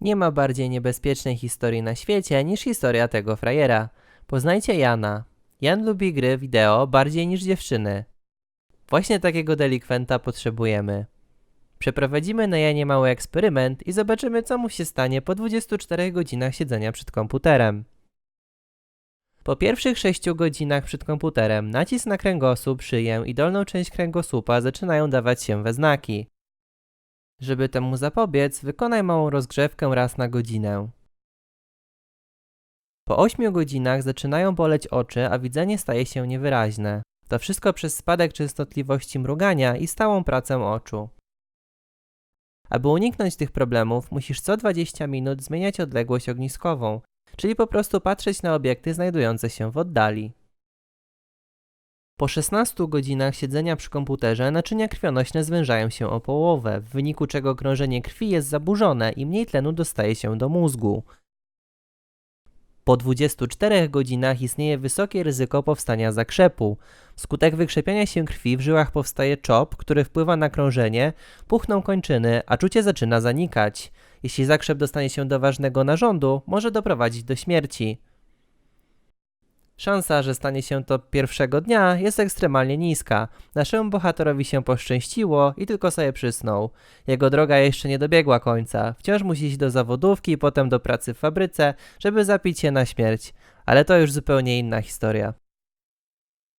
Nie ma bardziej niebezpiecznej historii na świecie niż historia tego frajera. Poznajcie Jana. Jan lubi gry wideo bardziej niż dziewczyny. Właśnie takiego delikwenta potrzebujemy. Przeprowadzimy na Janie mały eksperyment i zobaczymy, co mu się stanie po 24 godzinach siedzenia przed komputerem. Po pierwszych 6 godzinach przed komputerem nacisk na kręgosłup, szyję i dolną część kręgosłupa zaczynają dawać się we znaki. Żeby temu zapobiec, wykonaj małą rozgrzewkę raz na godzinę. Po 8 godzinach zaczynają boleć oczy, a widzenie staje się niewyraźne. To wszystko przez spadek częstotliwości mrugania i stałą pracę oczu. Aby uniknąć tych problemów, musisz co 20 minut zmieniać odległość ogniskową, czyli po prostu patrzeć na obiekty znajdujące się w oddali. Po 16 godzinach siedzenia przy komputerze naczynia krwionośne zwężają się o połowę, w wyniku czego krążenie krwi jest zaburzone i mniej tlenu dostaje się do mózgu. Po 24 godzinach istnieje wysokie ryzyko powstania zakrzepu. Wskutek wykrzepiania się krwi w żyłach powstaje czop, który wpływa na krążenie, puchną kończyny, a czucie zaczyna zanikać. Jeśli zakrzep dostanie się do ważnego narządu, może doprowadzić do śmierci. Szansa, że stanie się to pierwszego dnia jest ekstremalnie niska. Naszemu bohaterowi się poszczęściło i tylko sobie przysnął. Jego droga jeszcze nie dobiegła końca. Wciąż musi iść do zawodówki, potem do pracy w fabryce, żeby zapić się na śmierć. Ale to już zupełnie inna historia.